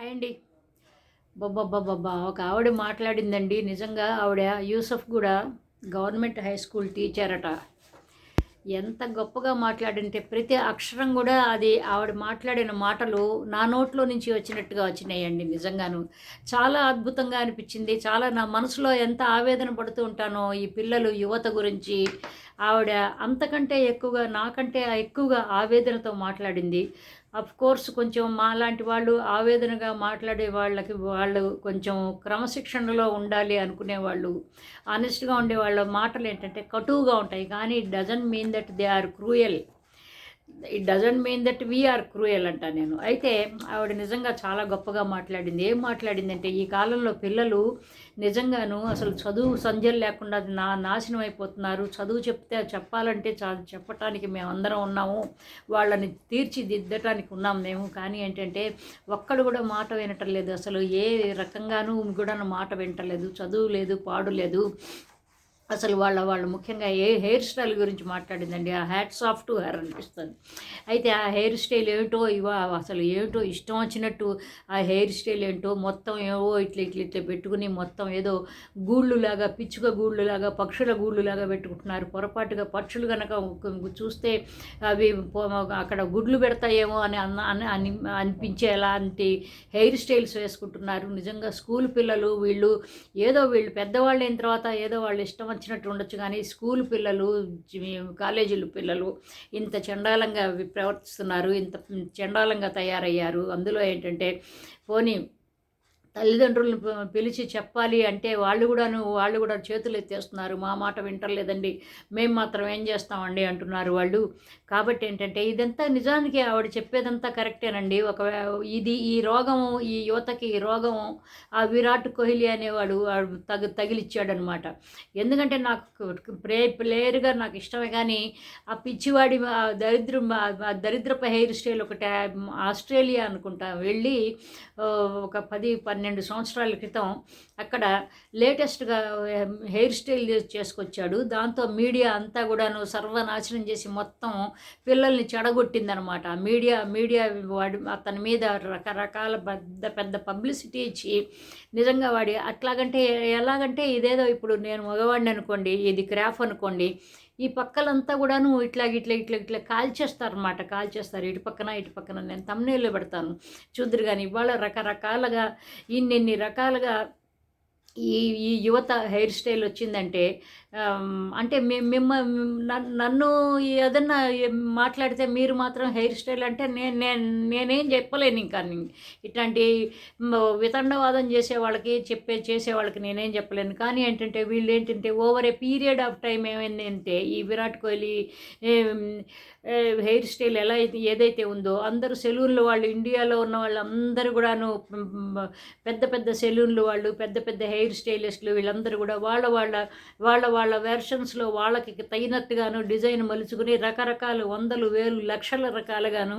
Hi అండి బొబ్బబ్బబ్బబ్బా ఒక ఆవిడ మాట్లాడిందండి. నిజంగా ఆవిడ యూసఫ్ కూడా గవర్నమెంట్ హై స్కూల్ టీచర్ అట ఎంత గొప్పగా మాట్లాడింటే ప్రతి అక్షరం కూడా అది ఆవిడ మాట్లాడిన మాటలు నా నోట్లో నుంచి వచ్చినట్టుగా వచ్చినాయండి నిజంగాను. చాలా అద్భుతంగా అనిపించింది. చాలా నా మనసులో ఎంత ఆవేదన పడుతూ ఉంటానో ఈ పిల్లలు యువత గురించి ఆవిడ అంతకంటే ఎక్కువగా నాకంటే ఎక్కువగా ఆవేదనతో మాట్లాడింది. అఫ్ కోర్స్ కొంచెం మాలాంటి వాళ్ళు ఆవేదనగా మాట్లాడే వాళ్ళకి వాళ్ళు కొంచెం క్రమశిక్షణలో ఉండాలి అనుకునే వాళ్ళు ఆనెస్ట్గా ఉండే వాళ్ళ మాటలు ఏంటంటే కటువుగా ఉంటాయి. కానీ it doesn't mean that they are cruel it doesn't mean that we're cruel అంట నేను. అయితే ఆవిడ నిజంగా చాలా గొప్పగా మాట్లాడింది. ఏం మాట్లాడిందంటే ఈ కాలంలో పిల్లలు నిజంగాను అసలు చదువు సంధ్యలు లేకుండా నా నాశనం అయిపోతున్నారు. చదువు చెప్తే చెప్పాలంటే చ చెప్పటానికి మేమందరం ఉన్నాము. వాళ్ళని తీర్చిదిద్దటానికి ఉన్నాం మేము. కానీ ఏంటంటే ఒక్కడు కూడా మాట వినటం లేదు. అసలు ఏ రకంగానూ కూడా మాట వింటలేదు చదువు లేదు పాడు లేదు. అసలు వాళ్ళ వాళ్ళు ముఖ్యంగా ఏ హెయిర్ స్టైల్ గురించి మాట్లాడిందండి? ఆ హ్యాట్స్ ఆఫ్ టు హెయిర్ అనిపిస్తుంది. అయితే ఆ హెయిర్ స్టైల్ ఏమిటో ఇవా అసలు ఏమిటో ఇష్టం వచ్చినట్టు ఆ హెయిర్ స్టైల్ ఏంటో మొత్తం ఏవో ఇట్లా ఇట్లా ఇట్లా పెట్టుకుని మొత్తం ఏదో గూళ్ళులాగా పిచ్చుక గూళ్ళులాగా పక్షుల గూళ్ళులాగా పెట్టుకుంటున్నారు. పొరపాటుగా పక్షులు కనుక చూస్తే అవి అక్కడ గుడ్లు పెడతాయేమో అని అన్న అని అని అనిపించే హెయిర్ స్టైల్స్ వేసుకుంటున్నారు. నిజంగా స్కూల్ పిల్లలు వీళ్ళు ఏదో వీళ్ళు పెద్దవాళ్ళు అయిన తర్వాత ఏదో వాళ్ళు ఇష్టం వచ్చినట్టు ఉండొచ్చు. కానీ స్కూల్ పిల్లలు కాలేజీలు పిల్లలు ఇంత చండాలంగా ప్రవర్తిస్తున్నారు. ఇంత చండాలంగా తయారయ్యారు. అందులో ఏంటంటే పోనీ తల్లిదండ్రులను పిలిచి చెప్పాలి అంటే వాళ్ళు కూడాను వాళ్ళు కూడా చేతులు ఎత్తేస్తున్నారు. మా మాట వింటర్లేదండి మేము మాత్రం ఏం చేస్తామండి అంటున్నారు వాళ్ళు. కాబట్టి ఏంటంటే ఇదంతా నిజానికి ఆవిడ చెప్పేదంతా కరెక్టేనండి. ఒక ఇది ఈ రోగము ఈ యువతకి ఈ రోగము ఆ విరాట్ కోహ్లీ అనేవాడు తగి తగిలిచ్చాడనమాట. ఎందుకంటే నాకు ప్లే ప్లేయర్గా నాకు ఇష్టమే కానీ ఆ పిచ్చివాడి ఆ దరిద్రం దరిద్రపు హెయిర్ స్టైల్ ఒకటి ఆస్ట్రేలియా అనుకుంటా వెళ్ళి ఒక పది పన్నెండు సంవత్సరాల క్రితం అక్కడ లేటెస్ట్గా హెయిర్ స్టైల్ చేసుకొచ్చాడు. దాంతో మీడియా అంతా కూడాను సర్వనాశనం చేసి మొత్తం పిల్లల్ని చెడగొట్టిందనమాట. మీడియా మీడియా వాడి అతని మీద రకరకాల పెద్ద పెద్ద పబ్లిసిటీ ఇచ్చి నిజంగా వాడి అట్లాగంటే ఎలాగంటే ఇదేదో ఇప్పుడు నేను మగవాడిని అనుకోండి ఇది క్రాఫ్ అనుకోండి ఈ పక్కలంతా కూడాను ఇట్లా ఇట్లా ఇట్లా ఇట్లా కాల్చేస్తారు అనమాట కాల్చేస్తారు. ఇటు పక్కన ఇటు పక్కన. నేను తమ్నేళ్ళు పెడతాను. చూద్దరు కానీ ఇవాళ రకరకాలుగా ఇన్నిన్ని రకాలుగా ఈ ఈ యువత హెయిర్ స్టైల్ వచ్చిందంటే అంటే మిమ్మ నన్ను- నన్ను ఏదన్నా మాట్లాడితే మీరు మాత్రం హెయిర్ స్టైల్ అంటే నేను నేను నేనేం చెప్పలేను ఇంకా. ఇట్లాంటి వితండవాదం చేసే వాళ్ళకి చెప్పే చేసే వాళ్ళకి నేనేం చెప్పలేను. కానీ ఏంటంటే వీళ్ళు ఏంటంటే over a period of time ఏమైంది అంటే ఈ విరాట్ కోహ్లీ హెయిర్ స్టైల్ ఎలా అయితే ఏదైతే ఉందో అందరూ సెలూన్లు వాళ్ళు ఇండియాలో ఉన్న వాళ్ళందరూ కూడాను పెద్ద పెద్ద సెలూన్లు వాళ్ళు పెద్ద పెద్ద హెయిర్ స్టైలిస్టులు వీళ్ళందరూ కూడా వాళ్ళ వాళ్ళ వాళ్ళ వాళ్ళ వెర్షన్స్లో వాళ్ళకి తగినట్టుగాను డిజైన్ మలుచుకుని రకరకాల వందలు వేలు లక్షల రకాలుగాను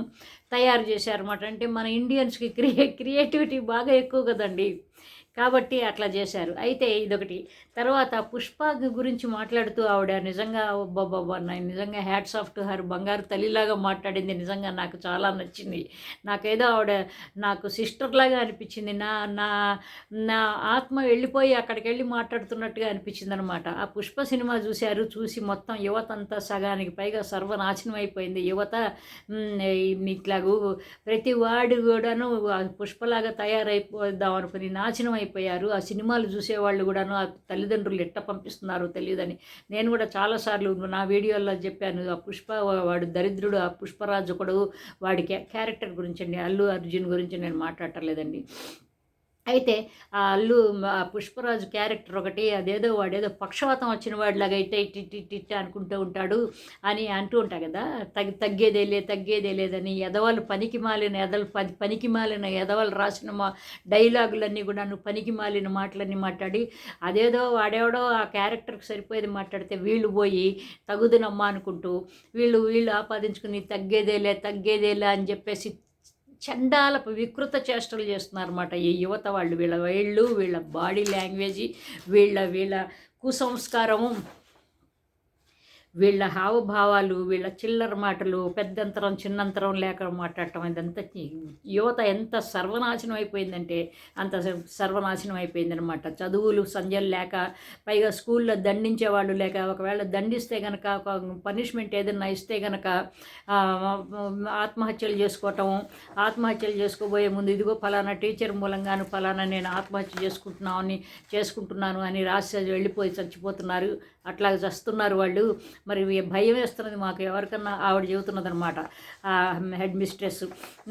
తయారు చేశారన్నమాట. అంటే మన ఇండియన్స్కి క్రియే క్రియేటివిటీ బాగా ఎక్కువ కదండి. కాబట్టి అట్లా చేశారు. అయితే ఇదొకటి. తర్వాత పుష్ప గురించి మాట్లాడుతూ ఆవిడ నిజంగా బాబా నిజంగా హ్యాట్స్ ఆఫ్ టు హర్ బంగారు తల్లిలాగా మాట్లాడింది. నిజంగా నాకు చాలా నచ్చింది. నాకేదో ఆవిడ నాకు సిస్టర్ లాగా అనిపించింది. నా నా నా ఆత్మ వెళ్ళిపోయి అక్కడికి వెళ్ళి మాట్లాడుతున్నట్టుగా అనిపించింది అనమాట ఆ పుష్ప సినిమా చూశారు. చూసి మొత్తం యువత అంతా సగానికి పైగా సర్వనాశనం అయిపోయింది. యువత ఇట్లాగూ ప్రతి వాడు కూడాను పుష్పలాగా తయారైపోదాం అనుకుని నాశనం అయిపోయారు. ఆ సినిమాలు చూసేవాళ్ళు కూడాను ఆ తల్లిదండ్రులు ఎట్ట పంపిస్తున్నారో తెలియదని. నేను కూడా చాలాసార్లు నా వీడియోల్లో చెప్పాను ఆ పుష్ప వాడు దరిద్రుడు ఆ పుష్పరాజు ఒకడు వాడి క్యా- క్యారెక్టర్ గురించి అండి అల్లు అర్జున్ గురించి నేను మాట్లాడటం లేదండి. అయితే ఆ అల్లు ఆ పుష్పరాజు క్యారెక్టర్ ఒకటి అదేదో వాడేదో పక్షవాతం వచ్చిన వాడిలాగా ఇట్ట ఇట్ ఇట్ ఇట్ అనుకుంటూ ఉంటాడు అని అంటూ ఉంటా కదా. తగ్గి తగ్గేదేలే తగ్గేదే లేదని ఎదవాళ్ళు పనికి మాలిన ఎదలు పది పనికి మాలిన ఎదవాళ్ళు రాసిన మా డైలాగులన్నీ కూడా పనికి మాలిన మాటలన్నీ మాట్లాడి అదేదో వాడేవాడో ఆ క్యారెక్టర్కి సరిపోయేది మాట్లాడితే వీళ్ళు పోయి తగుదనమ్మా అనుకుంటూ వీళ్ళు వీళ్ళు ఆపాదించుకుని తగ్గేదేలే తగ్గేదేలే అని చెప్పేసి చండాలపు వికృత చేష్టలు చేస్తున్నారన్నమాట ఈ యువత వాళ్ళు. వీళ్ళ వేళ్ళు వీళ్ళ బాడీ లాంగ్వేజ్ వీళ్ళ వీళ్ళ కుసంస్కారము వీళ్ళ హావభావాలు వీళ్ళ చిల్లర మాటలు పెద్దంతరం చిన్నంతరం లేక మాట్లాడటం ఇదంతా యువత ఎంత సర్వనాశనం అయిపోయిందంటే అంత సర్వనాశనం అయిపోయిందనమాట చదువులు సంధ్యలు లేక పైగా స్కూల్లో దండించే వాళ్ళు లేక ఒకవేళ దండిస్తే కనుక ఒక పనిష్మెంట్ ఏదైనా ఇస్తే కనుక ఆత్మహత్యలు చేసుకోవటం ఆత్మహత్యలు చేసుకోబోయే ముందు ఇదిగో ఫలానా టీచర్ మూలంగాను ఫలానా నేను ఆత్మహత్య చేసుకుంటున్నామని చేసుకుంటున్నాను అని రాసి వెళ్ళిపోయి చచ్చిపోతున్నారు. అట్లా చస్తున్నారు వాళ్ళు. మరి భయం వేస్తున్నది మాకు ఎవరికన్నా ఆవిడ చెబుతున్నది అనమాట హెడ్ మిస్ట్రెస్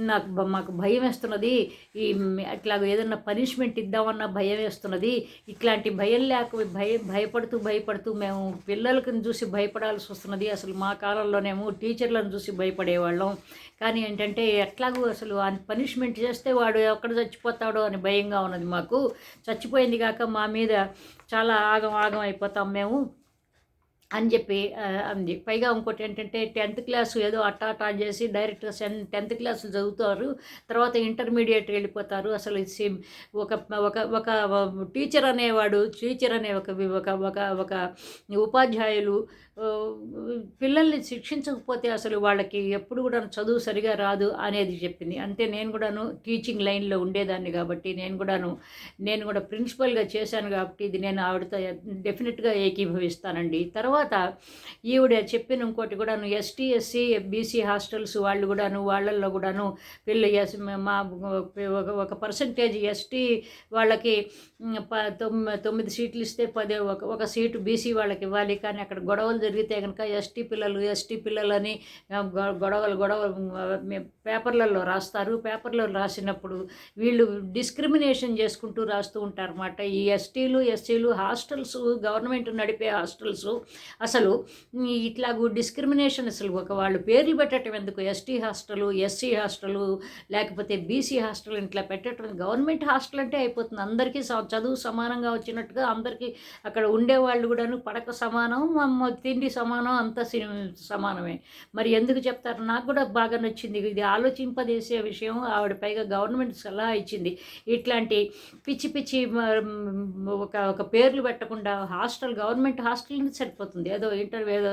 నాకు మాకు భయం వేస్తున్నది ఈ అట్లా ఏదన్నా పనిష్మెంట్ ఇద్దామన్న భయం వేస్తున్నది ఇట్లాంటి భయం లేక భయం భయపడుతూ భయపడుతూ మేము పిల్లలకు చూసి భయపడాల్సి వస్తున్నది. అసలు మా కాలంలోనేమో టీచర్లను చూసి భయపడేవాళ్ళం. కానీ ఏంటంటే ఎట్లాగూ అసలు పనిష్మెంట్ చేస్తే వాడు ఎక్కడ చచ్చిపోతాడో అని భయంగా ఉన్నది మాకు. చచ్చిపోయింది కాక మా మీద చాలా ఆగం ఆగం అయిపోతాం మేము. అని చెప్పి అంది. పైగా ఇంకోటి ఏంటంటే టెన్త్ క్లాస్ ఏదో అట్టా అట్టా చేసి డైరెక్ట్గా టెన్త్ క్లాస్ చదువుతారు తర్వాత ఇంటర్మీడియట్ వెళ్ళిపోతారు. అసలు ఒక ఒక ఒక టీచర్ అనేవాడు టీచర్ అనే ఒక ఒక ఒక ఒక ఉపాధ్యాయులు పిల్లల్ని శిక్షించకపోతే అసలు వాళ్ళకి ఎప్పుడు కూడా చదువు సరిగా రాదు అనేది చెప్పింది. అంటే నేను కూడాను టీచింగ్ లైన్లో ఉండేదాన్ని కాబట్టి నేను కూడాను నేను కూడా ప్రిన్సిపల్గా చేశాను కాబట్టి ఇది నేను ఆవిడతో డెఫినెట్గా ఏకీభవిస్తానండి. తర్వాత ఈవిడ చెప్పిన ఇంకోటి కూడాను ఎస్టీ ఎస్సీ బీసీ హాస్టల్స్ వాళ్ళు కూడాను వాళ్ళల్లో కూడాను వీళ్ళు ఎస్ మా ఒక పర్సంటేజ్ ఎస్టీ వాళ్ళకి తొమ్మిది సీట్లు ఇస్తే పదే ఒక ఒక సీటు బీసీ వాళ్ళకి ఇవ్వాలి. కానీ అక్కడ గొడవలు జరిగితే కనుక ఎస్టీ పిల్లలు ఎస్టీ పిల్లలని గొడవలు గొడవలు పేపర్లలో రాస్తారు. పేపర్లో రాసినప్పుడు వీళ్ళు డిస్క్రిమినేషన్ చేసుకుంటూ రాస్తూ ఉంటారు అన్నమాట ఈ ఎస్టీలు ఎస్సీలు హాస్టల్స్ గవర్నమెంట్ నడిపే హాస్టల్స్ అసలు ఇట్లాగూ డిస్క్రిమినేషన్ అసలు ఒక వాళ్ళు పేర్లు పెట్టడం ఎందుకు? ఎస్టీ హాస్టలు ఎస్సీ హాస్టలు లేకపోతే బీసీ హాస్టల్ ఇట్లా పెట్టడం గవర్నమెంట్ హాస్టల్ అంటే అయిపోతుంది. అందరికీ చదువు సమానంగా వచ్చినట్టుగా అందరికీ అక్కడ ఉండేవాళ్ళు కూడాను పడక సమానం తిండి సమానం అంత సమానమే. మరి ఎందుకు చెప్తారు? నాకు కూడా బాగా నచ్చింది ఇది ఆలోచింపదేసే విషయం. ఆవిడ పైగా గవర్నమెంట్ సలహా ఇచ్చింది. ఇట్లాంటి పిచ్చి పిచ్చి ఒక ఒక పేర్లు పెట్టకుండా హాస్టల్ గవర్నమెంట్ హాస్టల్ సరిపోతుంది. ఏదో ఇంటర్ ఏదో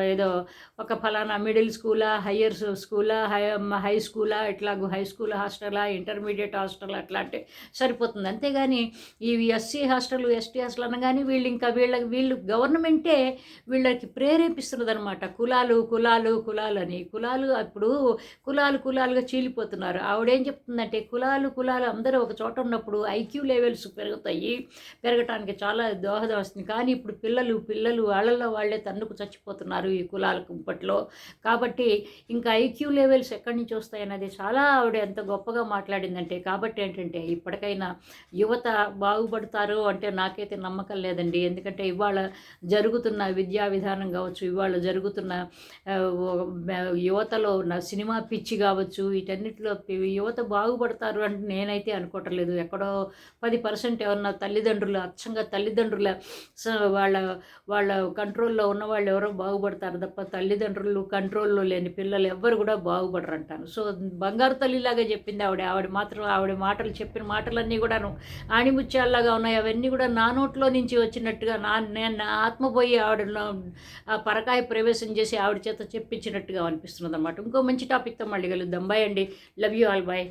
ఏదో ఒక ఫలానా మిడిల్ స్కూలా హయ్యర్ స్కూలా హై హై స్కూలా ఇట్లాగూ హై స్కూల్ హాస్టలా ఇంటర్మీడియట్ హాస్టల్ అట్లా అంటే సరిపోతుంది. అంతేగాని ఇవి ఎస్సీ హాస్టల్ ఎస్టీ హాస్టల్ అనగానే వీళ్ళు ఇంకా వీళ్ళకి వీళ్ళు గవర్నమెంటే వీళ్ళకి ప్రేరేపిస్తున్నది అనమాట కులాలు కులాలు కులాలు అని కులాలు అప్పుడు కులాలు కులాలుగా చీలిపోతున్నారు. ఆవిడేం చెప్తుందంటే కులాలు కులాలు అందరూ ఒక చోట ఉన్నప్పుడు ఐక్యూ లెవెల్స్ పెరుగుతాయి. పెరగటానికి చాలా దోహదం వస్తుంది. కానీ ఇప్పుడు పిల్లలు పిల్లలు వాళ్ళల్లో వాళ్ళే తన్నుకు చచ్చిపోతున్నారు ఈ కులాల కుంపట్లో కాబట్టి ఇంకా ఐక్యూ లెవెల్స్ ఎక్కడి నుంచి వస్తాయన్నది చాలా ఆవిడ ఎంత గొప్పగా మాట్లాడిందంటే కాబట్టి ఏంటంటే ఇప్పటికైనా యువత బాగుపడతారు అంటే నాకైతే నమ్మకం లేదండి. ఎందుకంటే ఇవాళ జరుగుతున్న విద్యా విధానం కావచ్చు ఇవాళ జరుగుతున్న యువతలో ఉన్న సినిమా పిచ్చి కావచ్చు వీటన్నిటిలో యువత బాగుపడతారు అంటే నేనైతే అనుకోవటం లేదు. ఎక్కడో పది పర్సెంట్ ఎవరన్నా తల్లిదండ్రులు అచ్చంగా తల్లిదండ్రుల వాళ్ళ వాళ్ళ కంట్రోల్లో ఉన్న వాళ్ళు ఎవరో బాగుపడతారు తప్ప తల్లిదండ్రులు కంట్రోల్లో లేని పిల్లలు ఎవ్వరు కూడా బాగుపడరు అంటాను సో బంగారు తల్లిలాగా చెప్పింది ఆవిడ. ఆవిడ మాత్రం ఆవిడ మాటలు చెప్పిన మాటలన్నీ కూడాను ఆణిముత్యాల్లాగా ఉన్నాయి. అవన్నీ కూడా నా నోట్లో నుంచి వచ్చినట్టుగా నా నేను నా ఆత్మ పోయి ఆవిడ పరకాయ ప్రవేశం చేసి ఆవిడ చేత చెప్పించినట్టుగా అనిపిస్తున్నది అనమాట ఇంకో మంచి టాపిక్తో మళ్ళీ కలుద్దాం. బాయ్ అండి. Love you all. బాయ్.